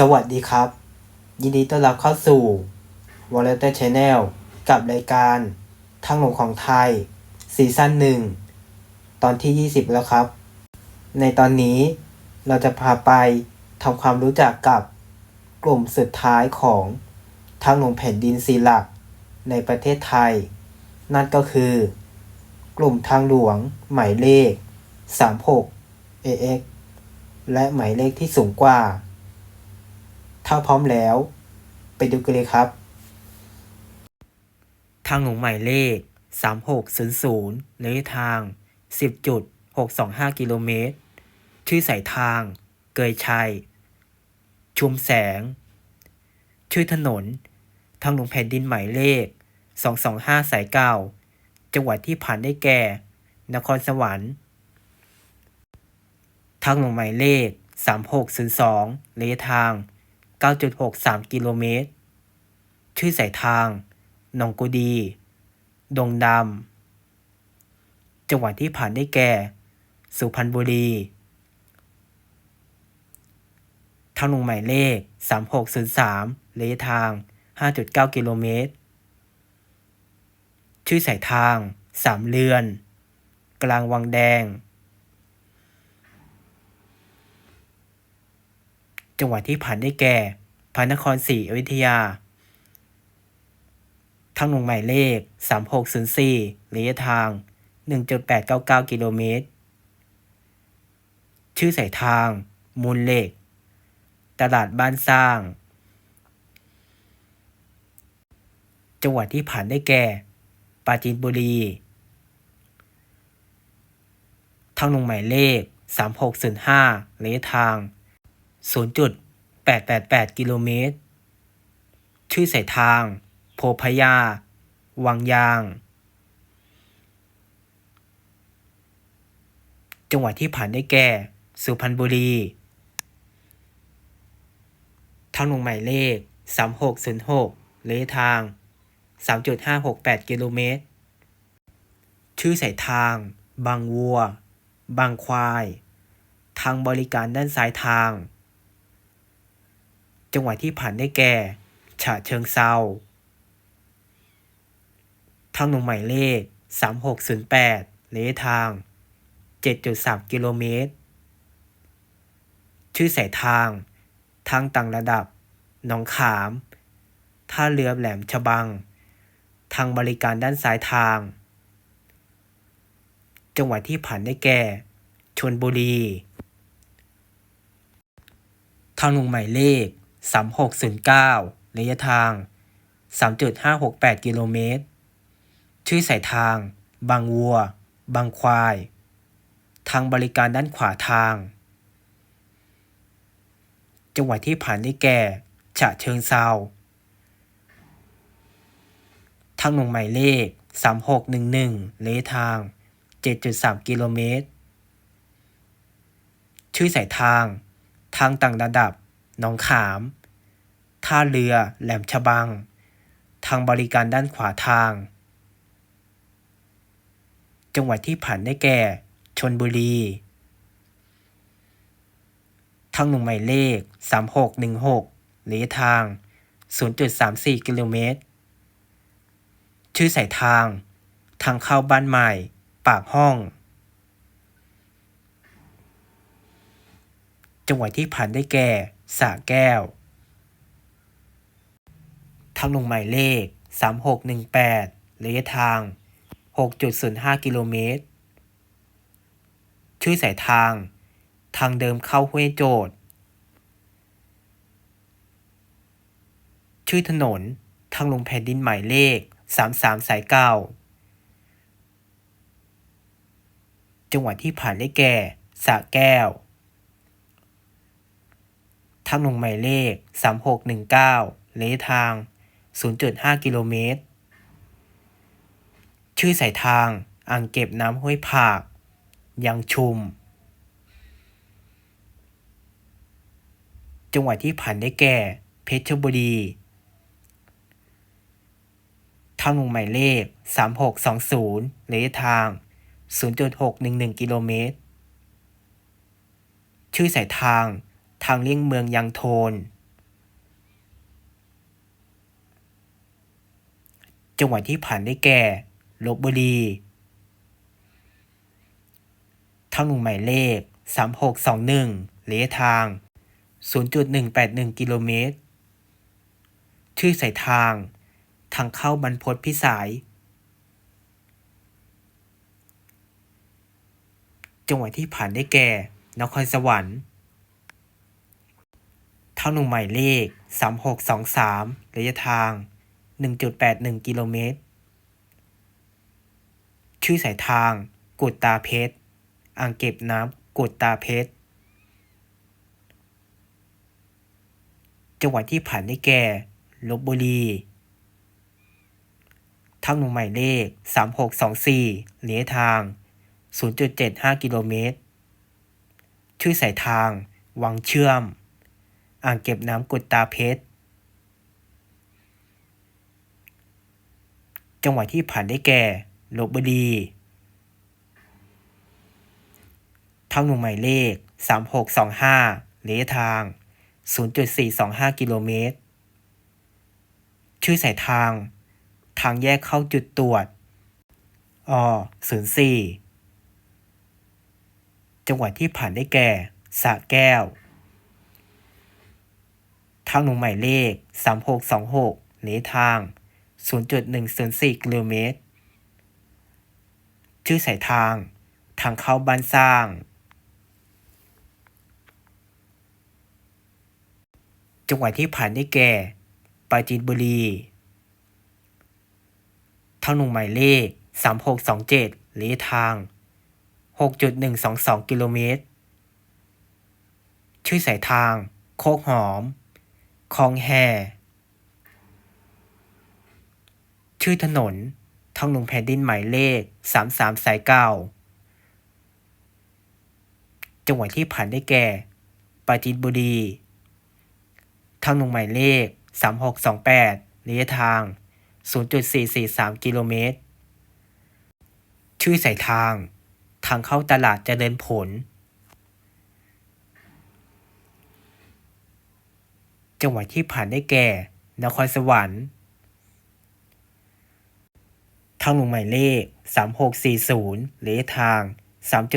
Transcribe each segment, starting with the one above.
สวัสดีครับ ยินดีต้อนรับเข้าสู่ w a l l e t Channel กับรายการทางหลวงของไทย ซีซั่นหนึ่ง ตอนที่ 20 แล้วครับ ในตอนนี้เราจะพาไปทำความรู้จักกับกลุ่มสุดท้ายของทางหลวงแผ่นดินสีหลักในประเทศไทย นั่นก็คือ กลุ่มทางหลวงหมายเลข 36 AX และหมายเลขที่สูงกว่า ถ้าพร้อมแล้ว ไปดูกันเลยครับ ทางหลวงหมายเลข 3600ระยะทาง 10.625 กิโลเมตร ชื่อสายทาง เกยชัย ชุมแสง ชื่อถนน ทางหลวงแผ่นดินหมายเลข 225 สายเก่า จังหวัดที่ผ่านได้แก่ นครสวรรค์ ทางหลวงหมายเลข 3602ระยะทาง 9.63 กิโลเมตร ชื่อสายทาง หนองกุดี ดงดำ จังหวัดที่ผ่านได้แก่ สุพรรณบุรี ทางหลวงหมายเลข 3603 ระยะทาง 5.9 กิโลเมตร ชื่อสายทาง สามเรือน กลางวังแดง จังหวัดที่ผ่านได้แก่ พระนครศรีอยุธยา ทางลงหมายเลข 3604ระยะทาง 1.899 กิโลเมตร ชื่อสายทาง มูลเหล็ก ตลาดบ้านสร้าง จังหวัดที่ผ่านได้แก่ ปราจีนบุรี ทางลงหมายเลข 3605ระยะทาง 0.888 กิโลเมตร ชื่อสายทาง โพพยา วังยาง จังหวัดที่ผ่านได้แก่ สุพรรณบุรี ทางหลงหมายเลข 3606ระยทาง 3.568 กิโลเมตร ชื่อสายทาง บางวัว บางควาย ทางบริการด้านซ้ายทาง จังหวัดที่ผ่านได้แก่ฉะเชิงเซาทางหลวงหมายเลข 3608ระยะทาง 7.3 กิโลเมตร ชื่อสายทาง ทางต่างระดับ หนองขาม ท่าเรือแหลมฉบัง ทางบริการด้านซ้ายทาง จังหวัดที่ผ่านได้แก่ชลบุรี ทางหลวงหมายเลข 3609 ระยะทาง 3.568 กิโลเมตร ชื่อสายทาง บางวัว บางควาย ทางบริการด้านขวาทาง จังหวัดที่ผ่านได้แก่ ฉะเชิงเซาทางหลวงหมายเลข 3611ระยะทาง 7.3 กิโลเมตร ชื่อสายทาง ทางต่างระดับ นองขาม ท่าเรือ แหลมฉบัง ทางบริการด้านขวาทาง จังหวัดที่ผ่านได้แก่ ชนบุรี ทางหลวงหมายเลข 3616ระยะทาง 0.34 กิโลเมตร ชื่อสายทาง ทางเข้าบ้านใหม่ ปากห้องจังหวัดที่ผ่านได้แก่ สระแก้ว ทางหลวงหมายเลข 3618 ระยะทาง 6.05 กิโลเมตร ชื่อสายทาง ทางเดิมเข้าห้วยโจด ชื่อถนน ทางลงแผ่นดินหมายเลข 33 สายเก้าจังหวัดที่ผ่านได้แก่สระแก้วางลงหมายเลข 3619ระยะทาง 0.5 กิโลเมตร ชื่อสายทาง อ่างเก็บน้ำห้วยผาก ยังชุม จังหวัดที่ผ่านได้แก่ เพชรบุรีทางลงหมายเลข 3620ระยะทาง 0.611 กิโลเมตร ชื่อสายทาง ทางเลี่ยงเมืองยังโทน จังหวัดที่ผ่านได้แก่ลบบุรี ทางหลวงหมายเลข 3621ระยะทาง 0.181 กิโลเมตร ชื่อสายทาง ทางเข้าบรรพตพิสัย จังหวัดที่ผ่านได้แก่ นครสวรรค์ ทางหลวงหมายเลข 3623 ระยะทาง 1.81 กิโลเมตร ชื่อสายทางกุดตาเพชร อ่างเก็บน้ำกุดตาเพชร จังหวัดที่ผ่านได้แก่ลบบุรีทางหลวงหมายเลข 3624 ระยะทาง 0.75 กิโลเมตร ชื่อสายทาง วังเชื่อม อ่างเก็บน้ำกุดตาเพชร จังหวัดที่ผ่านได้แก่ลบบุรีทางหลวงหมายเลข 3625ระยะทาง 0.425 กิโลเมตร ชื่อสายทาง ทางแยกเข้าจุดตรวจอ04 จังหวัดที่ผ่านได้แก่สระแก้วางหลวงหมายเลข 3626ระยะทาง 0.104กิโลเมตร ชื่อสายทาง ทางเข้าบ้านสร้าง จังหวัดที่ผ่านได้แก่ ปราจีนบุรี ทางหลวงหมายเลข 3627ระยะทาง 6.122 กิโลเมตร ชื่อสายทาง โคกหอม คลองแห่ชื่อถนนทางหลวงแผ่นดินหมายเลข 33 สายเก้าจังหวัดที่ผ่านได้แก่ปราจีนบุรี ทางหลวงหมายเลข 3628ระยะทาง 0.443 กิโลเมตร ชื่อสายทาง ทางเข้าตลาดเจริญผล จังหวัดที่ผ่านได้แก่ นครสวรรค์ ทางหลวงหมายเลข 3640ระยะทาง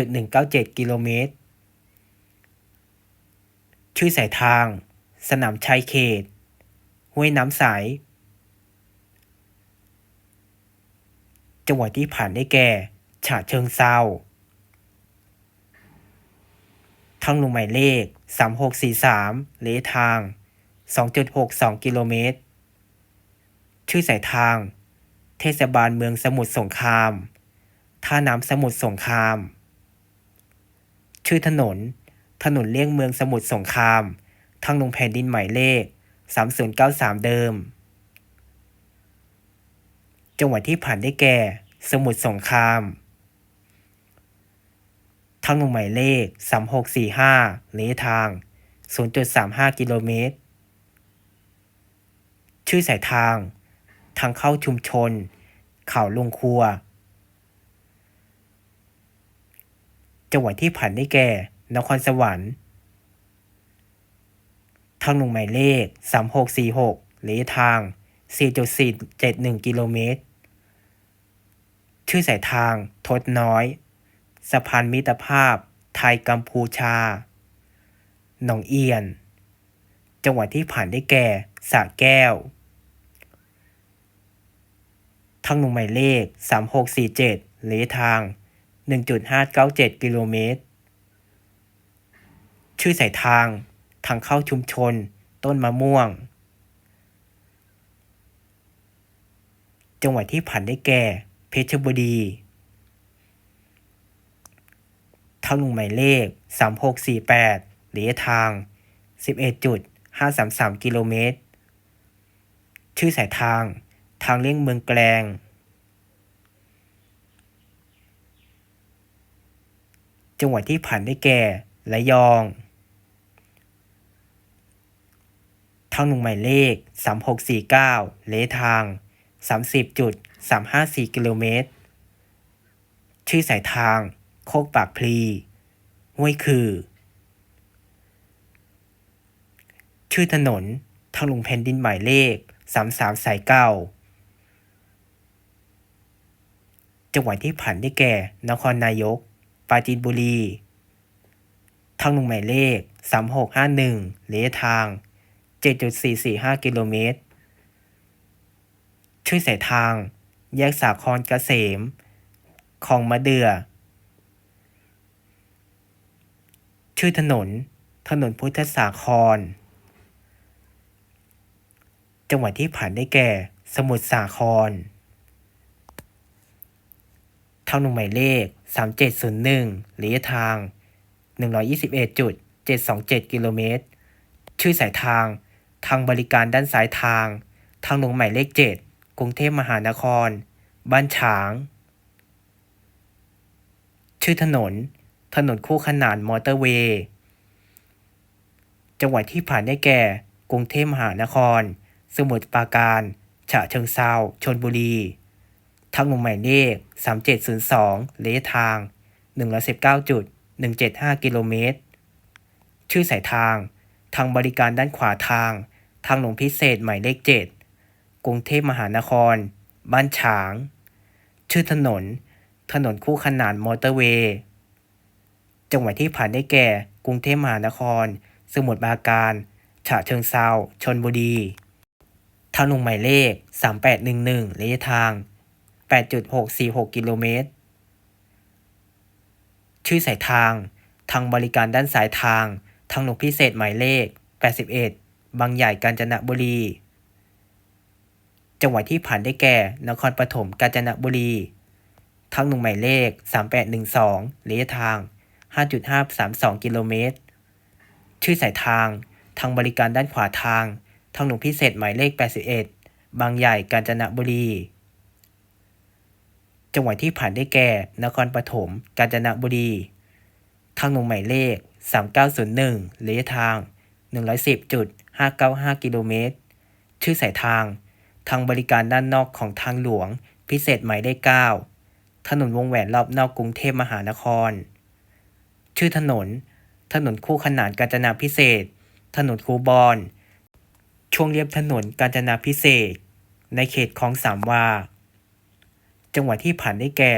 3.197 กิโลเมตร ชื่อสายทาง สนามชัยเขต ห้วยน้ำใส จังหวัดที่ผ่านได้แก่ฉะเชิงเซาทางหลวงหมายเลข 3643ระยทาง 2.62 กิโลเมตร ชื่อสายทาง เทศบาลเมืองสมุทรสงคราม ท่าน้ำสมุทรสงคราม ชื่อถนน ถนนเลี่ยงเมืองสมุทรสงครามทางลงแผ่นดินหมายเลข 3093 เดิม จังหวัดที่ผ่านได้แก่ สมุทรสงครามทางลงหมายเลข 3645ระยะทาง 0.35 กิโลเมตร ชื่อสายทาง ทางเข้าชุมชน เขาลงครัว จังหวัดที่ผ่านได้แก่ นครสวรรค์ทางหลวงหมายเลข 3646ระยทาง 4.471 กิโลเมตร ชื่อสายทาง ทดน้อย สะพานมิตรภาพ ไทยกัมพูชา หนองเอียน จังหวัดที่ผ่านได้แก่สระแก้ว ทางหลงหมายเลข 3647ระยะทาง 1.597 กิโลเมตร ชื่อสายทาง ทางเข้าชุมชน ต้นมะม่วง จังหวัดที่ผ่านได้แก่ เพชรบุรีทางหลงหมายเลข 3648ระยะทาง 11.533 กิโลเมตร ชื่อสายทาง ทางเลี่ยงเมืองแกลง จังหวัดที่ผ่านได้แก่ระยอง ทางหลวงหมายเลข 3649ระยทาง 30.354 กิโลเมตร ชื่อสายทาง โคกปากพลีห้วยคือ ชื่อถนนทางหลวงแผ่นดินหมายเลข 33 สายเก้า จังหวัดที่ผ่านได้แก่ นครนายก ปราจีนบุรี ทางหลวงหมายเลข 3651ระยะทาง 7.445 กิโลเมตร ช่วยสายทาง แยกสาครเกษมคลองมะเดื่อชื่อถนน ถนนพุทธสาคร จังหวัดที่ผ่านได้แก่ สมุทรสาคร ทางหลวงหมายเลข 3701ระยะทาง 121.727 กิโลเมตร ชื่อสายทาง ทางบริการด้านซ้ายทาง ทางหลวงหมายเลข 7 กรุงเทพมหานคร บ้านฉาง ชื่อถนน ถนนคู่ขนานมอเตอร์เวย์ จังหวัดที่ผ่านได้แก่ กรุงเทพมหานคร สมุทรปราการ ฉะเชิงเซาชนบุรี ทางหลวงหมายเลข 3702ระยะทาง 119.175 กิโลเมตร ชื่อสายทาง ทางบริการด้านขวาทาง ทางหลวงพิเศษหมายเลข 7 กรุงเทพมหานคร บ้านฉาง ชื่อถนน ถนนคู่ขนานมอเตอร์เวย์ จังหวัดที่ผ่านได้แก่ กรุงเทพมหานคร สมุทรปราการ ฉะเชิงเซาชนบุรีทางหลวงหมายเลข 3811ระยะทาง 8.646 กิโลเมตร ชื่อสายทาง ทางบริการด้านสายทาง ทางหลวงพิเศษหมายเลข 81 บางใหญ่กาญจนบุรี จังหวัดที่ผ่านได้แก่ นครปฐมกาญจนบุรี ทางหลวงหมายเลข 3812ระยะทาง 5.532 กิโลเมตร ชื่อสายทาง ทางบริการด้านขวาทาง ทางหลวงพิเศษหมายเลข 81 บางใหญ่กาญจนบุรี จังหวัดที่ผ่านได้แก่ นครปฐม กาญจนบุรี ทางหลวงหมายเลข 3901ระยะทาง 110.595 กิโลเมตร ชื่อสายทาง ทางบริการด้านนอกของทางหลวง พิเศษหมายเลข 9 ถนนวงแหวนรอบนอกกรุงเทพมหานคร ชื่อถนน ถนนคู่ขนานกาญจนาพิเศษ ถนนคูบอน ช่วงเรียบถนนกาญจนาพิเศษ ในเขตคลองสามวา จังหวัดที่ผ่านได้แก่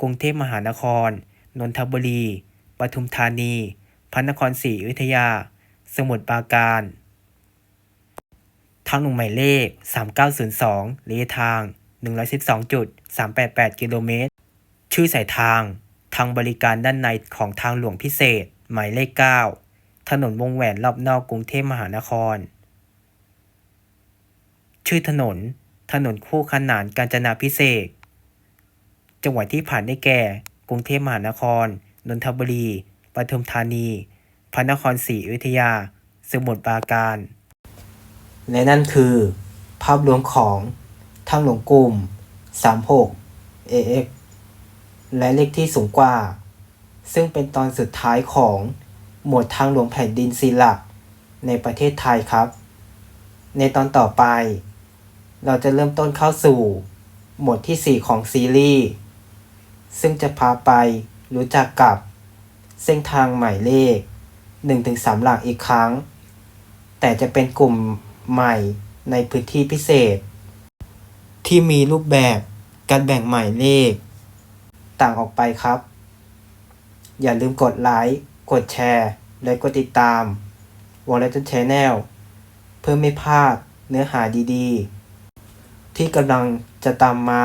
กรุงเทพมหานคร นนทบุรี ปทุมธานี พระนครศรีอยุธยา สมุทรปราการ ทางหลวงหมายเลข 3902ระยะทาง 112.388 กิโลเมตร ชื่อสายทาง ทางบริการด้านในของทางหลวงพิเศษ หมายเลข 9 ถนนวงแหวนรอบนอกกรุงเทพมหานคร ชื่อถนนถนนคู่ขนานกาญจนาพิเศษ จังหวัดที่ผ่านได้แก่ กรุงเทพมหานคร นนทบุรี ปทุมธานี พระนครศรีอยุธยา สมุทรปราการ และนั่นคือ ภาพรวมของทางหลวงกลุ่ม 36 AX และเลขที่สูงกว่า ซึ่งเป็นตอนสุดท้ายของหมวดทางหลวงแผ่นดินสีหลัก ในประเทศไทยครับ ในตอนต่อไป เราจะเริ่มต้นเข้าสู่ หมวดที่ 4 ของซีรีส์ ซึ่งจะพาไปรู้จักกับเส้นทางหมายเลข 1-3 หลักอีกครั้ง แต่จะเป็นกลุ่มใหม่ในพื้นที่พิเศษ ที่มีรูปแบบการแบ่งหมายเลข ต่างออกไปครับ อย่าลืมกดไลค์ กดแชร์ และกดติดตามวอลเลต Channel เพื่อไม่พลาดเนื้อหาดีๆ ที่กำลังจะตามมา